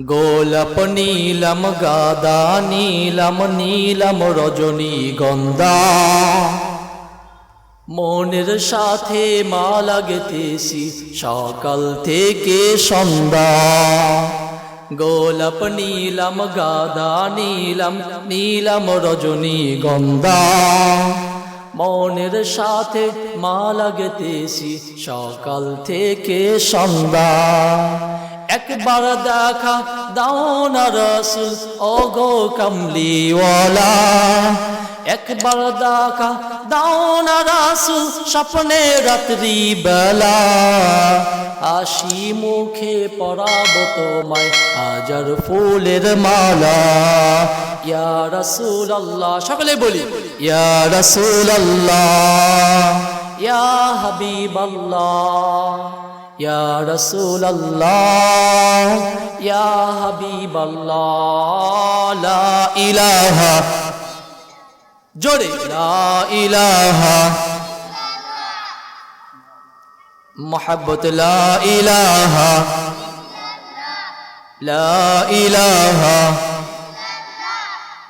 গোলাপ নীলম, গাদা নীলম নীলম, রজনী গন্ধা মনের সাথে মালা গেতেছি সকাল থেকে সন্ধ্যা। গোলাপ নীলম, গাদা নীলম নীলম, রজনী গন্ধা মনের সাথে মালা গেতেছি সকাল থেকে সন্ধ্যা। একবার দেখা দাও না রসুল ও গো কমলিওয়ালা। একবার দেখা দাও না রাসুল, স্বপ্নে রাত্রি বেলা। আসি মুখে পরাব তোমায় হাজার ফুলের মালা। ইয়া রসুল আল্লাহ সকলে বলি, ইয়া রসুল আল্লাহ ইয়া হাবিব আল্লাহ ইয়া রসুল আল্লাহ ইয়া হাবিব আল্লাহ লা ইলাহা জোরে লা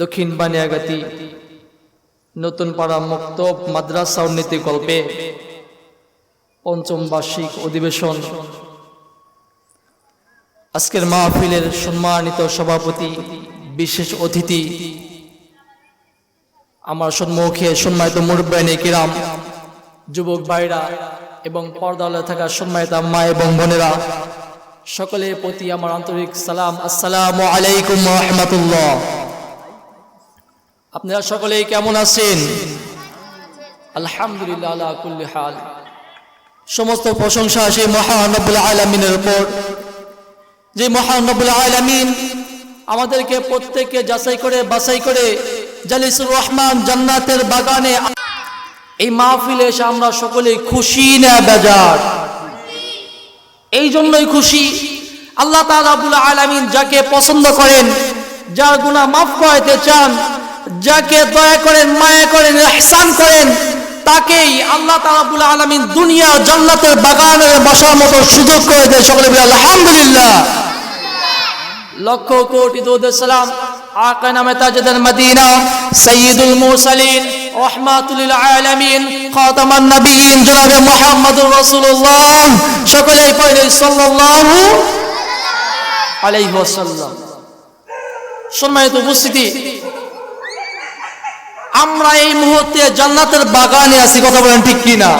দক্ষিণ বানিয়াগাতি, নতুন পাড়া মুক্ত মাদ্রাসা উন্নতি কল্পে পঞ্চম বার্ষিক অধিবেশন। আজকের মাহফিলের সম্মানিত সভাপতি, বিশেষ অতিথি, আমার সম্মুখে সম্মানিত মুরব্বাইনে কিরাম, যুবক ভাইরা এবং পর্দালে থাকা সম্মানিত মা এবং বোনেরা, সকলের প্রতি আমার আন্তরিক সালাম। আসসালামু আলাইকুম রহমতুল্লাহ। আপনারা সকলেই কেমন আছেন? আলহামদুলিল্লাহ সমস্ত প্রশংসা সেই মহানবুল আলমিনের উপর। যে মহানবুল আলমিন আমাদেরকে প্রত্যেককে যাচাই করে, বাছাই করে জালিসুর রহমান জান্নাতের বাগানে এই মাহফিলে এসে আমরা সকলেই খুশি না বেজার? এই জন্যই খুশি। আল্লাহ তাআলা আলামিন যাকে পছন্দ করেন, যার গুনাহ মাফ করাইতে চান যাকে দয়া করেন, মায়া করেন, ইহসান করেন, তাকেই আল্লাহ তাআলা আলামিন দুনিয়া জান্নাতের বাগানে বসার মতো সুযোগ করে দেয় সকলে আলহামদুলিল্লাহ। লক্ষ কোটি দরুদ সালাম আকা নামে তাজদার মদিনা সৈয়দুল মুরসালিন, রহমাতুল আলামিন, খাতামান নবীন, জনাবে মুহাম্মদুর রাসূলুল্লাহ। সকলেই পড়ে সাল্লাল্লাহু আলাইহি ওয়াসাল্লাম। সম্মানিত উপস্থিতি আমরা এই মুহূর্তে জান্নাতের বাগানে আছি, কথা বলেন ঠিক কি না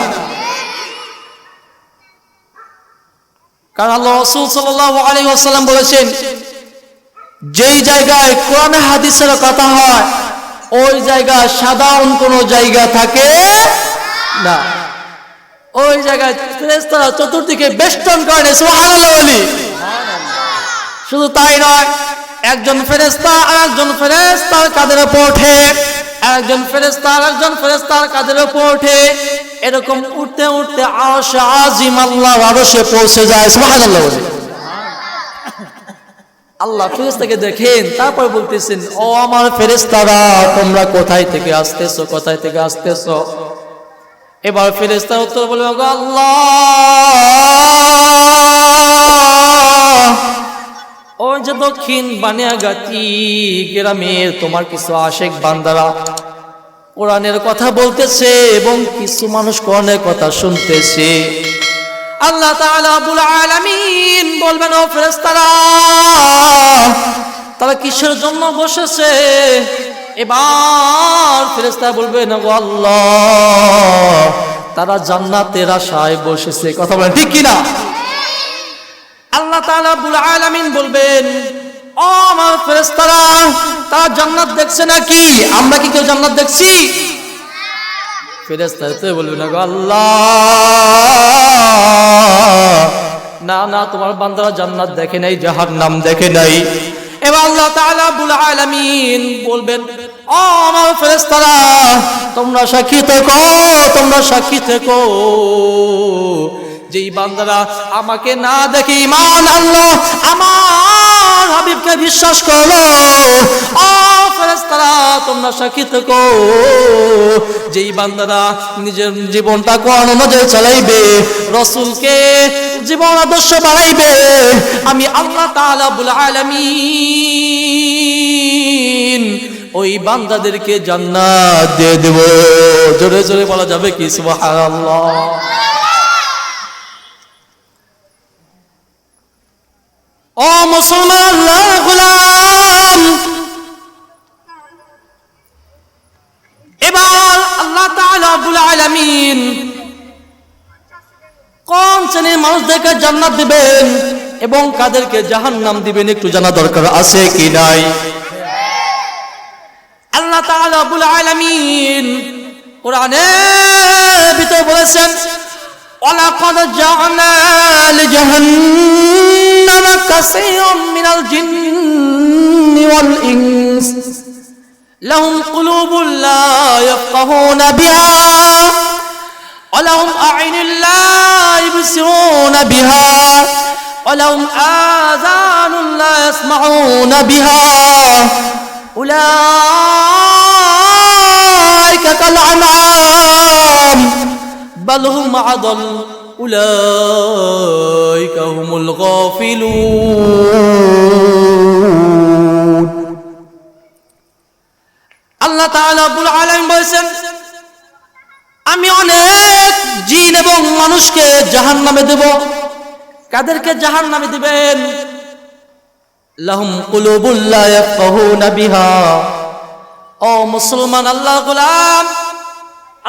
কারণ আল্লাহ রাসূল বলেছেন, যেই জায়গায় কোরআন হাদিসের কথা হয়, ওই জায়গায় সাধারণ কোনো জায়গা থাকে না। ওই জায়গায় ফেরেশতারা চতুর্দিকে বেষ্টন করে শুধু তাই নয়, একজন ফেরেশতা আর একজন ফেরেশতার কাদের উপর ওঠে। একজন ফেরেশতা আর একজন ফেরেশতার কাদের উপর ওঠে। এরকম উঠতে উঠতে আরশ আজিম আল্লাহ আরশে পৌঁছে যায়, সুবহানাল্লাহ আল্লাহ ফেরেস্তাকে দেখেন, তারপর বলতেছেন, ও আমার ফেরেস্তারা তোমরা কোথায় থেকে আসতেছো, কোথায় থেকে আসতেছো? এবার ফেরেস্তার উত্তর বলবে "ওগো আল্লাহ! ওই যে দক্ষিণ বানিয়াগাতি গ্রামের তোমার কিছু আশেক বান্দারা কোরআনের কথা বলতেছে এবং কিছু মানুষ কোরআনের কথা শুনতেছে। আল্লাহ আবুল আলামিন বলবেন, ও ফেরেশতারা, তারা কিসের জন্য বসেছে? এবার ফেরেশতা বলবেন, ও আল্লাহ, তারা জান্নাতের আশায় বসেছে। কথা বলেন ঠিক কি না আল্লাহ তাআলা আবুল আলামিন বলবেন আমার ফেরেশতারা, তারা জান্নাত দেখছে নাকি? আমরা কি কেউ জান্নাত দেখছি? তো বলবে, না গো আল্লাহ। না না, তোমার বান্দারা জান্নাত দেখে নাই, জাহান্নাম দেখে নাই। এবার আল্লাহ তাআলা বুল আলামিন বলবেন, ও আমার ফেরেশতারা, তোমরা সাক্ষী থেকো, তোমরা সাক্ষী থেকো। যেই বান্দারা আমাকে না দেখে ইমান আল্লাহ আমার হাবিবকে বিশ্বাস করল ও ফেরেশতারা, তোমরা সাক্ষী থেকো। যেই বান্দারা নিজের জীবনটা কোরআন অনুযায়ী চালাইবে, রসুলকে জীবন আদর্শ বাড়াইবে আমি আল্লাহ তাআলা আলামিন ওই বান্দাদেরকে জান্নাত দিয়ে দেব। জোরে জোরে বলা যাবে কি? সুবহানাল্লাহ। ও মুসলমান মানুষদেরকে জান্নাত দিবেন এবং কাদেরকে জাহান নাম দিবেন একটু জানা দরকার আছে কি নাই? আল্লাহ আলামিন কোরআনে বলেছেন মিনাল জিন্নি ওয়াল ইনস, লাহুম কুলুবুল লা ইয়াফকাহুনা বিহা। ولهم أعين لا يبصرون بها ولهم آذان لا يسمعون بها أولئك كالأنعام بل هم أضل أولئك هم الغافلون আল্লাহ তাআলা রব্বুল আলামিন বলেছেন আমি অনেক জিন এবং মানুষকে জাহান্নামে দেব। কাদেরকে জাহান্নামে দিবেন? লাহুম কুলুবুল লা ইয়াফকাহুনা বিহা। ও মুসলমান আল্লাহ গোলাম,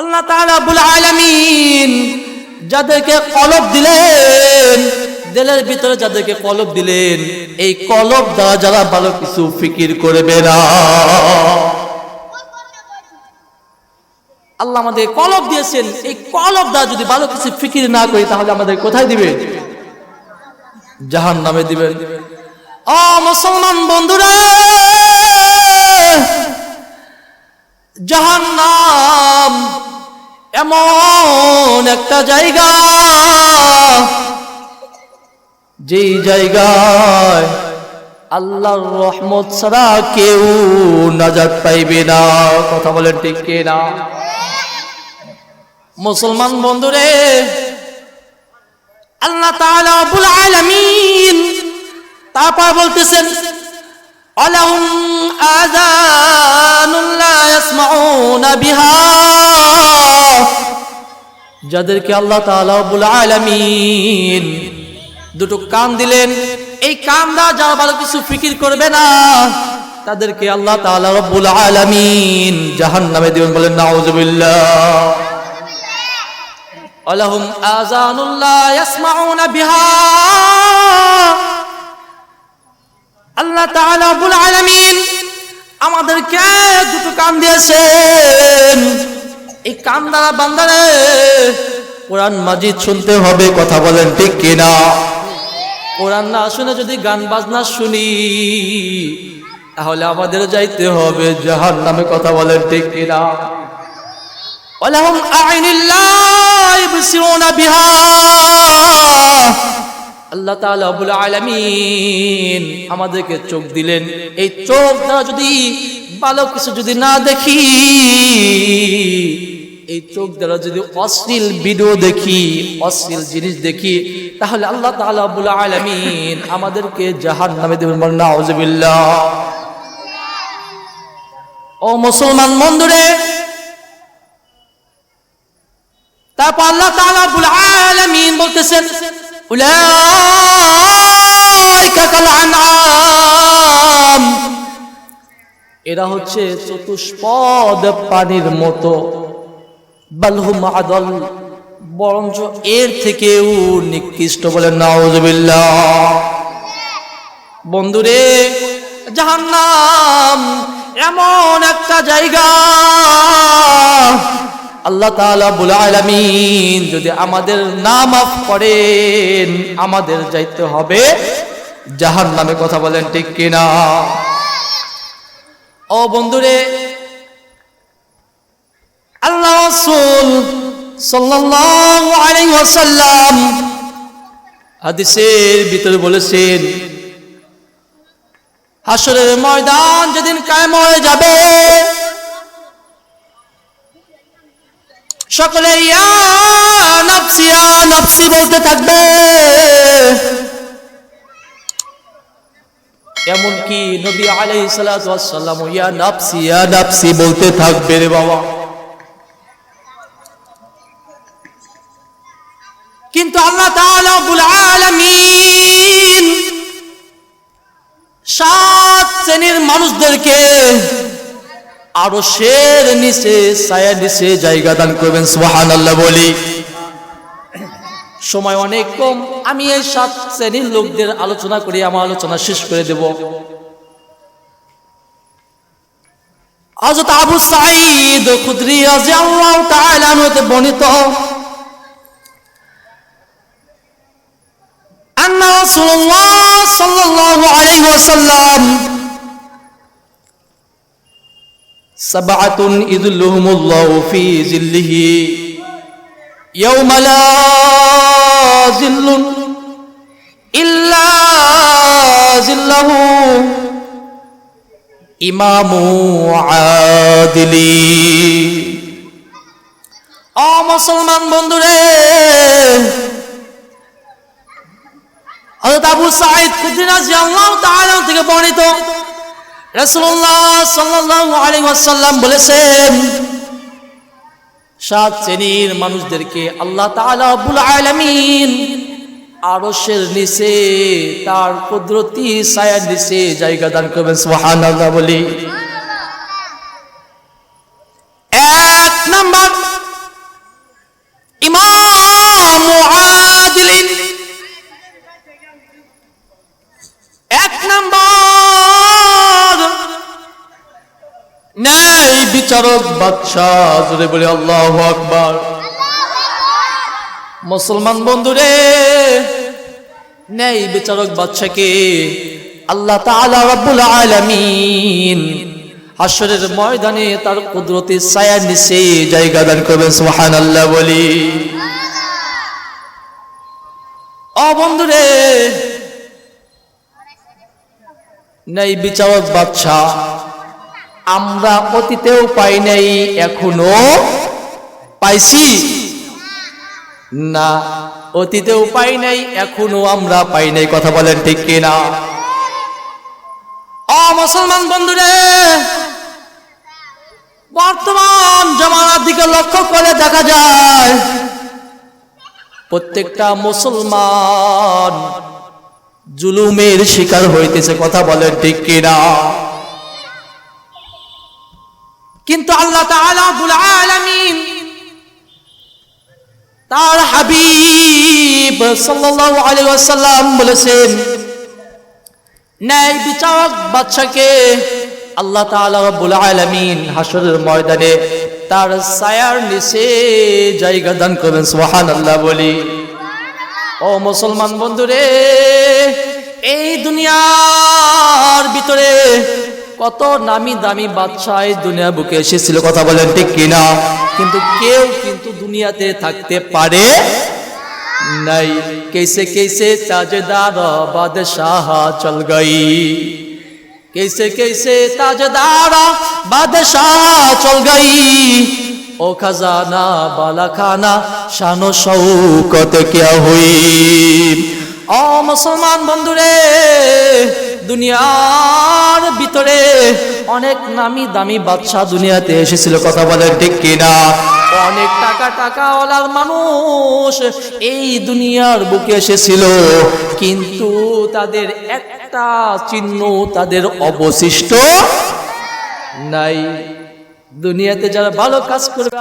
আল্লাহ তাআলা আলামিন যাদেরকে কলব দিলেন, দিলের ভিতরে যাদেরকে কলব দিলেন, এই কলব দ্বারা যারা ভালো কিছু ফিকির করবে না। আল্লাহ আমাদের কলব দিয়েছেন। এই কলব দ্বারা যদি ভালো কিছু ফিকির না করি, তাহলে আমাদের কোথায় দিবেন জাহান নামে দিবেন ও মুসলমান বন্ধুরা জাহান নাম এমন একটা জায়গা, যেই জায়গায় আল্লাহর রহমত ছাড়া কেউ নাজাত পাইবে না। কথা বলেন ঠিক না মুসলমান বন্ধুরে, আল্লাহ তাআলা রব্বুল তারপর বলতেছেন যাদেরকে আল্লাহ তাআলা রব্বুল আলামিন দুটো কান দিলেন, এই কান দা যারা ভালো কিছু ফিকির করবে না, তাদেরকে আল্লাহ তাআলা রব্বুল আলামিন জাহান্নামে দিবেন বলেন, নাউজুবিল্লাহ। অলহুম আজানুল্লাহ ইয়াসমাউনা বিহা। আল্লাহ তাআলা রব্বুল আলামিন আমাদেরকে দুটো কান দিয়েছেন। এই কান দ্বারা বান্দারে কোরআন মাজিদ শুনতে হবে, কথা বলেন ঠিক কিনা? কোরআন না শুনে যদি গান বাজনা শুনি, তাহলে আমাদের যাইতে হবে জাহান নামে কথা বলেন ঠিক কিনা? ولهم أعين لا يبصرون بها আল্লাহ তাআলা রব্বুল আলামিন আমাদেরকে চোখ দিলেন এই চোখ দ্বারা যদি ভালো কিছু যদি না দেখি এই চোখ দ্বারা যদি অশ্লীল ভিডিও দেখি অশ্লীল জিনিস দেখি তাহলে আল্লাহ তাআলা রব্বুল আলামিন আমাদেরকে জাহান্নামে দেবেন বলেন নাউজুবিল্লাহ ও মুসলমান বন্ধুরে তারপর আল্লাহ তাআলা আলামিন বলতেছেন, উলাইকা কাল আনআম এরা হচ্ছে চতুষ্পদ প্রাণীর মতো। বালহুম আদল, বরঞ্চ এর থেকেও নিকৃষ্ট বলে নাউজুবিল্লাহ বন্ধুরে, জাহান্নাম এমন একটা জায়গা আল্লাহ তাআলা আলামিন যদি আমাদের না মাফ করেন, আমাদের যাইতে হবে জাহান নামে কথা বলেন ঠিক কিনা? ও বন্ধুরে, আল্লাহ ওয়াসাল্লাম হাদিসের ভিতরে বলেছেন হাসরের ময়দান যেদিন কায়েম হয়ে যাবে সকলে ইয়া নাফসি ইয়া নাফসি বলতে থাকবে। এমনকি নবী আলাই সালাম ইয়া নাফসি ইয়া নাফসি বলতে থাকবে রে বাবা। কিন্তু আল্লাহ আলামিন সাত শ্রেণির মানুষদেরকে আরও শের নিচে ছায়া নিচে জায়গা দান করবেন সোহান আল্লাহ বলি। সময় অনেক কম, আমি এই সাত শ্রেণির লোকদের আলোচনা করে, আমার আলোচনা শেষ করে দেব। হযরত আবু সাঈদ খুদরি রাদিয়াল্লাহু তাআলা হতে বর্ণিত, আন্না রাসূলুল্লাহ সাল্লাল্লাহু আলাইহি ওয়াসাল্লাম সাবাতুন ইযুল্লুহুমুল্লাহু ফি জিল্লিহি ইয়াউমা লা জিল্লুন ইল্লা জিল্লাহু ইমামু আদিলি। অ মুসলমান বন্ধুরে, হযরত আবু সাঈদ খুদরি রাদিয়াল্লাহু তাআলা থেকে বর্ণিত বলেছেন, সাত শ্রেণির মানুষদেরকে আল্লাহ আলামিন আরশের নিচে, তার কুদরতি ছায়ার নিচে জায়গা দান করবেন সোহান বলি। বাদশাহ, জোরে বলে আল্লাহ আকবার। মুসলমান বন্ধুরে, ন্যায় বিচারক বাদশাকে আল্লাহ তাআলা রাব্বুল আলামিন হাসরের ময়দানে তার কুদরতি ছায়া নিচে জায়গা দান করবেন, সুবহানাল্লাহ বলি। ও বন্ধুরে নেই বিচারক বাদশাহ আমরা অতীতেও পাই নাই, এখনও পাইছি। না, অতীতেও পাই নাই, এখনও আমরা পাই নাই, কথা বলেন ঠিক কিনা? অ, মুসলমান বন্ধুরে, বর্তমান জমানার দিকে লক্ষ্য করে দেখা যায়, প্রত্যেকটা মুসলমান জুলুমের শিকার হইতেছে, কথা বলেন ঠিক কিনা? কিন্তু আল্লাহ আলামিন তার হাবিব ওয়াসাল্লাম বলেছেন, ন্যায় বিচারক বাদশাকে আল্লাহ তাআলা রব্বুল আলামিন হাসরের ময়দানে তার ছায়ার নিচে জায়গা দান করবেন। সুবহানাল্লাহ বলি। ও মুসলমান বন্ধুরে, এই দুনিয়ার ভিতরে কত নামি দামি বাদশাহ দুনিয়া বুকে এসেছিল, কথা বলেন ঠিক কিনা? কিন্তু কেউ কিন্তু দুনিয়াতে থাকতে পারে নাই। কেসে কেসে তাজদার বাদশাহ চল গই। কেসে কেসে তাজদার বাদশাহ চল গই। ও খাজানা, বালাখানা, শানো শান শৌকত কে হই। অ মুসলমান বন্ধুরে দুনিয়ার ভিতরে অনেক নামি দামি বাদশাহ দুনিয়াতে এসেছিল, কথা বলেন ঠিক কিনা? অনেক টাকা টাকা ওলার মানুষ এই দুনিয়ার বুকে এসেছিল, কিন্তু তাদের একটা চিহ্ন তাদের অবশিষ্ট নাই। দুনিয়াতে যারা ভালো কাজ করবে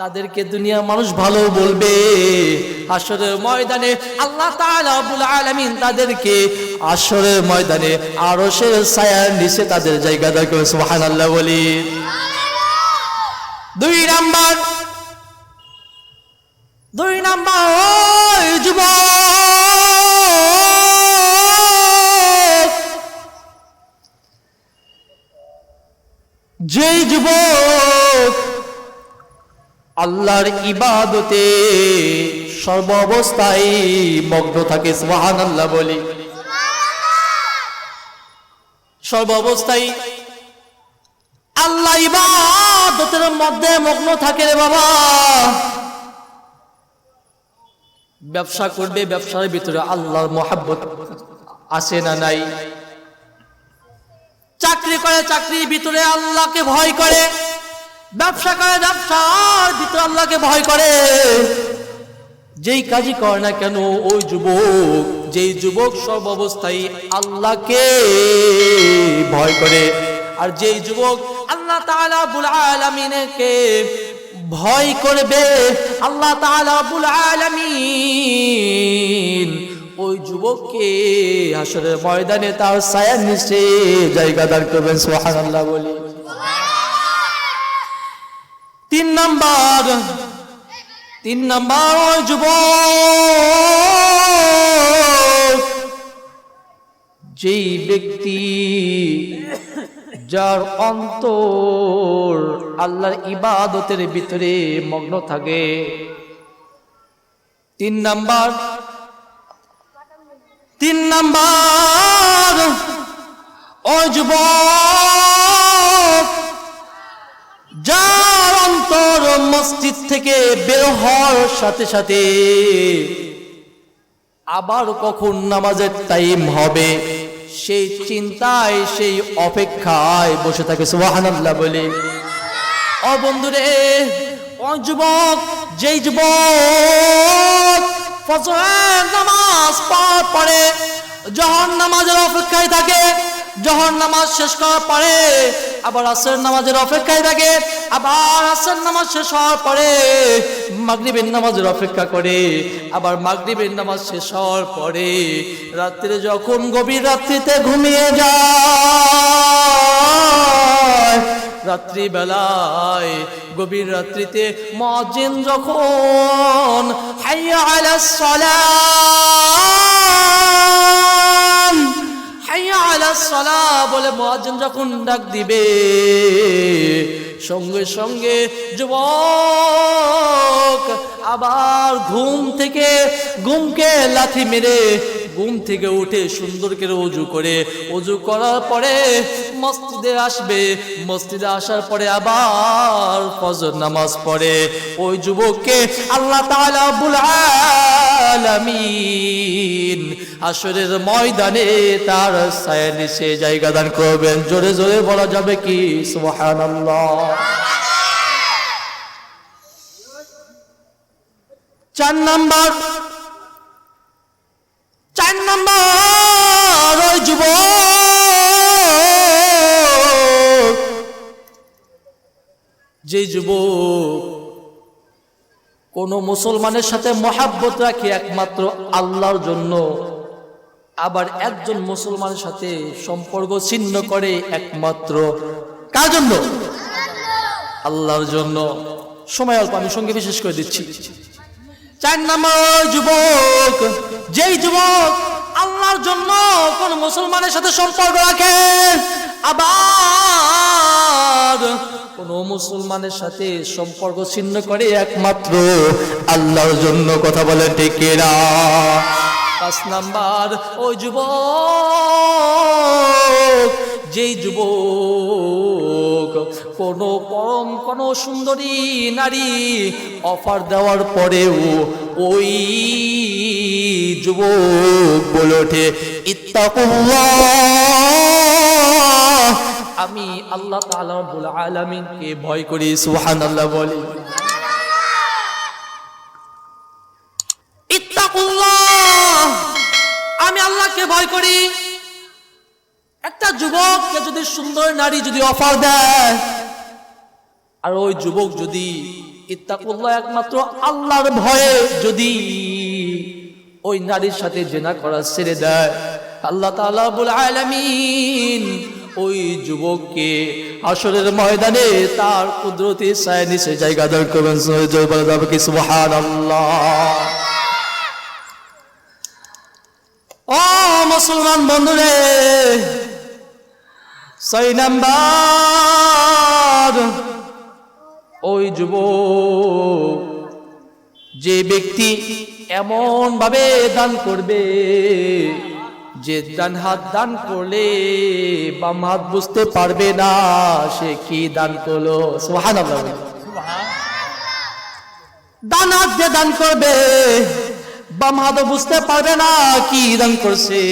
তাদেরকে দুনিয়ার মানুষ ভালো বলবে। আসরের ময়দানে আল্লাহ আলামিন তাদেরকে আসরের ময়দানে আরশের ছায়ার নিচে তাদের জায়গা দেয় সুবহানাল্লাহ বলি। দুই নাম্বার দুই নাম্বার, ওই যুবক। যেই যুবক আল্লাহর ইবাদতে সর্ব অবস্থায় মগ্ন থাকে সুবহান আল্লাহ বলি। সর্ব অবস্থায় আল্লাহ ইবাদতের মধ্যে মগ্ন থাকে রে বাবা। ব্যবসা করবে, ব্যবসার ভিতরে আল্লাহর মোহাব্বত আসে না নাই? চাকরি করে, চাকরির ভিতরে আল্লাহকে ভয় করে। ব্যবসা করে, ব্যবসার ভিতরে আল্লাহকে ভয় করে। যেই কাজই করে না কেন, ওই যুবক, যেই যুবক সব অবস্থায় আল্লাহকে ভয় করে। আর যেই যুবক আল্লাহ তাআলা বুল আলামিনকে ভয় করবে, আল্লাহ তাআলা বুল আলামিন ওই যুবককে আসলে ময়দানে তার ছায়ার নিচে জায়গা দাঁড় করবেন, সুবহানাল্লাহ বলি। তিন নাম্বার তিন নাম্বার ওই যেই ব্যক্তি যার অন্তর আল্লাহর ইবাদতের ভিতরে মগ্ন থাকে। তিন নাম্বার তিন নাম্বার যার অন্তর মসজিদ থেকে বের হওয়ার সাথে সাথে আবার কখন নামাজের টাইম হবে, সেই চিন্তায়, সেই অপেক্ষায় বসে থাকে, সুবহানাল্লাহ বলে। ও বন্ধুরে, ও যুবক, যেই যুবক নামাজ পাওয়ার পরে যখন নামাজের অপেক্ষায় থাকে যখন নামাজ শেষ করার পরে, আবার আসর নামাজের অপেক্ষায় থাকে, আবার আসর নামাজ শেষ হওয়ার পরে, মাগরিবের নামাজের অপেক্ষা করে, আবার মাগরিবের নামাজ শেষ হওয়ার পরে, রাত্রে যখন গভীর রাত্রিতে ঘুমিয়ে যায়, রাত্রিবেলায় গভীর রাত্রিতে মজিন যখন হাইয়া আলাস সালাম বলে যখন ডাক দিবে, সঙ্গে সঙ্গে যুবক আবার ঘুম থেকে ঘুমকে লাথি মেরে ঘুম থেকে উঠে সুন্দর করে অজু করে। অজু করার পরে মসজিদে আসবে। মসজিদে আসার পরে আবার ফজর নামাজ পড়ে। ওই যুবককে আল্লাহ তাআলা রব্বুল আলামিন আসরের ময়দানে তার ছায়া নিচে জায়গা দান করবেন। জোরে জোরে বলা যাবে কি? সুবহানাল্লাহ। চার নাম্বার। চার নাম্বার ওই যুবক। যে যুব কোন মুসলমানের সাথে মহাব্বত রাখে একমাত্র আল্লাহর জন্য। আবার একজন মুসলমানের সাথে সম্পর্ক ছিন্ন করে একমাত্র। কার জন্য? আল্লাহর জন্য। সময় অল্প, আমি সঙ্গে বিশেষ করে দিচ্ছি। চার নম্বর যুবক, যেই যুবক আল্লাহর জন্য কোন মুসলমানের সাথে সম্পর্ক রাখে, আবার কোন মুসলমানের সাথে সম্পর্ক ছিন্ন করে একমাত্র আল্লাহর জন্য। কথা বলেন টেকেরা পাঁচ নাম্বার ওই যুবক, যেই যুবক কোন পরম, কোন সুন্দরী নারী অফার দেওয়ার পরেও ওই যুবক বলে ওঠে আমি আল্লাহ আলামিনকে ভয় করি সুহান আল্লাহ বলি। একটা যুবককে যদি সুন্দর নারী যদি অফার দেয়, আর ওই যুবক যদি ইত্তাকুল্লাহ একমাত্র আল্লাহর ভয়ে যদি ওই নারীর সাথে জেনা করা ছেড়ে দেয়, আল্লাহ তাআলা বলে আলামিন ওই যুবককে আসরের ময়দানে তার কুদরতি সায় নিচে জায়গা দর করবেন জয় বলে যাবে কি? সুবহানাল্লাহ। ও মুসলমান বন্ধুরে ছয় নাম্বার। ওই যুব যে ব্যক্তি এমন ভাবে দান করবে, যে ডান হাত দান করলে বাম হাত বুঝতে পারবে না, সে কি দান করল? সুবহানাল্লাহ ডান হাত দিয়ে দান করবে, বাম হাতও বুঝতে পারবে না কি দান করছে।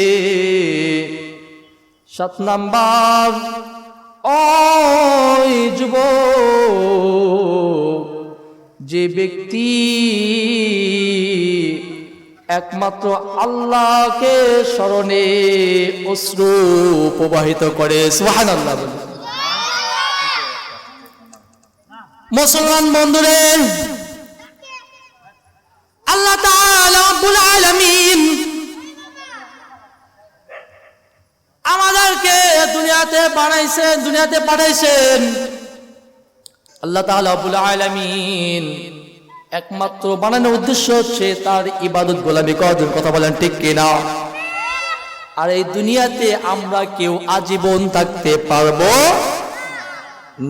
সাত নাম্বার। ওই যুব যে ব্যক্তি একমাত্র আল্লাহকে স্মরণে অশ্রু প্রবাহিত করে সুহান আল্লাহ মুসলমান বন্ধুরে, আল্লাহ আলামিন আমাদেরকে দুনিয়াতে বানাইছেন দুনিয়াতে পাঠাইছেন। আল্লাহ রব্বুল আলামিন একমাত্র বানানোর উদ্দেশ্য হচ্ছে তার ইবাদত গোলামি করার কথা বলেন, ঠিক কিনা? আর এই দুনিয়াতে আমরা কেউ আজীবন থাকতে পারব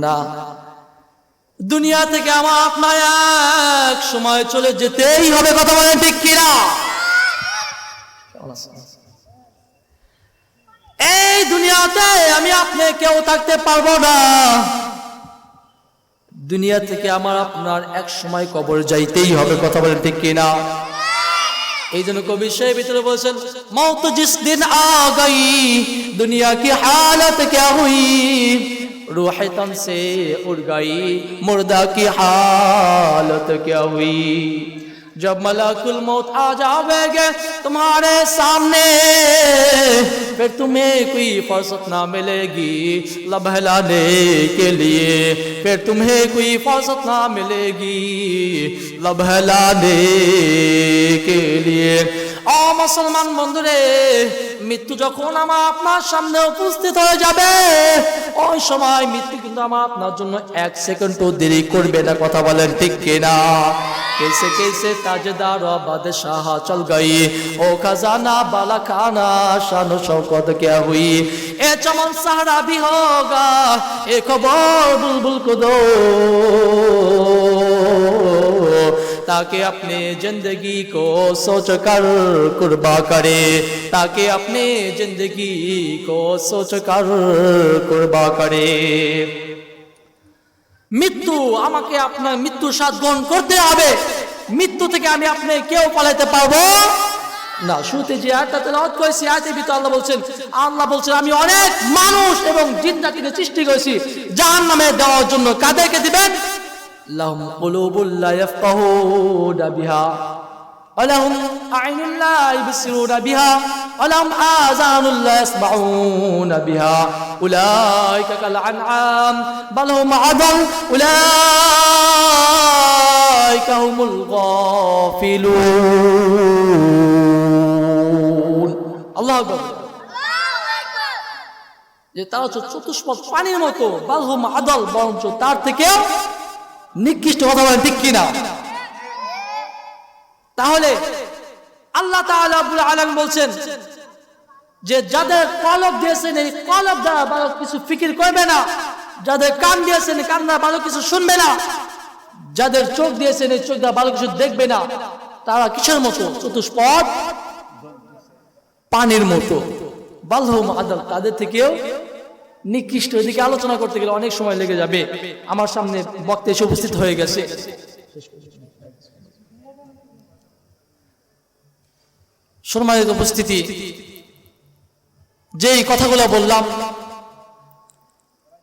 না। দুনিয়া থেকে আমার আপনার এক সময় চলে যেতেই হবে, কথা বলেন, ঠিক কিনা? এই দুনিয়াতে আমি আপনি কেউ থাকতে পারব না। দুনিয়া থেকে আমার আপনার এক সময় কবর যাইতেই হবে, কথা বলেন ঠিক কিনা? এই জন্য কবি সেই ভিতরে বলছেন মত জিস দিন আ দুনিয়া কি হালত ক্যা হুই? روح সে উড়গাই মুর্দা কি হালত کی হুই? کیا ہوئی جب ملک الموت آ جاوے گے फिर तुम्हें कोई फुर्सत ना मिलेगी लबहलाने के लिए। फिर तुम्हें कोई फुर्सत ना मिलेगी लबहलाने के लिए। आ मुसलमान बंधुरे মৃত্যু যখন আমার আপনার সামনে উপস্থিত হয়ে যাবে ওই সময় মৃত্যু কিন্তু আমার আপনার জন্য এক সেকেন্ডও দেরি করবে না কথা বলেন ঠিক কিনা कैसे कैसे ताजदार बादशाह चल गई ओ खजाना बाला खाना शान शौकत क्या हुई ए चमन सहरा भी होगा ए खबर बुलबुल को दो ताकि अपने जिंदगी को सोच कर कुर्बा करे ताकि अपने जिंदगी को सोच कर कुर्बा करे মৃত্যু আমাকে আপনার মৃত্যু সাথ গ্রহণ করতে হবে মৃত্যু থেকে আমি আপনি কেউ পালাইতে পারবো না শুরুতে যে আয়াতটা তেলাওয়াত করেছি আয়াতের ভিতরে আল্লাহ বলছেন আল্লাহ বলছেন আমি অনেক মানুষ এবং জিন্দাকে সৃষ্টি করেছি জাহান নামে দেওয়ার জন্য কাদেরকে দিবেন লাহুম কুলুবুল লা ইয়াফকাহুনা বিহা ولهم أعين لا يبصرون بها ولهم آذان لا يسمعون بها أولئك كالأنعام بل هم أضل أولئك هم الغافلون الله أكبر যে তারা হচ্ছে চতুষ্পদ পানির মতো বালহুম আদল বরঞ্চ তার থেকেও নিকৃষ্ট কথা বলেন ঠিক কিনা? তাহলে আল্লাহ তাআলা আলম বলছেন যে যাদের কলব দিয়েছেন, এই কলব দ্বারা ভালো কিছু ফিকির করবে না। যাদের কান দিয়েছেন কান দ্বারা ভালো কিছু শুনবে না। যাদের চোখ দিয়েছেন, এই চোখ দ্বারা ভালো কিছু দেখবে না। তারা কিসের মতো? চতুষ্পদ? পানির মতো। বালহম আদল তাদের থেকেও নিকৃষ্ট এদিকে আলোচনা করতে গেলে অনেক সময় লেগে যাবে। আমার সামনে বক্তা এসে উপস্থিত হয়ে গেছে। সম্মানিত উপস্থিতি, যেই কথাগুলো বললাম,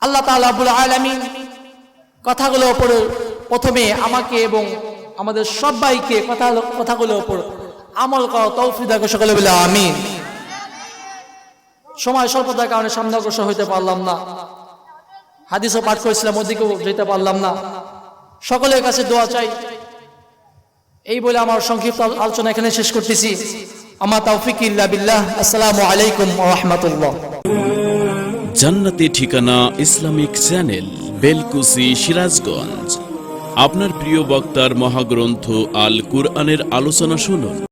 আল্লাহ তাআলা আলামিন কথাগুলো ওপর প্রথমে আমাকে এবং আমাদের সবাইকে কথা কথাগুলো ওপর আমল করা তৌফিক দাও সকলে বলে আমিন। সময় স্বল্পতার কারণে সামনে অগ্রসর হইতে পারলাম না। হাদিসও পাঠ করেছিলাম, ওদিকেও যেতে পারলাম না। সকলের কাছে দোয়া চাই। এই বলে আমার সংক্ষিপ্ত আলোচনা এখানে শেষ করতেছি। আমার তৌফিক ইল্লা বিল্লাহ। আসসালামু আলাইকুম রাহমাতুল্লাহ। জান্নাতি ঠিকানা ইসলামিক চ্যানেল, বেলকুসি, সিরাজগঞ্জ। আপনার প্রিয় বক্তার মহাগ্রন্থ আল কুরআনের আলোচনা শুনুন।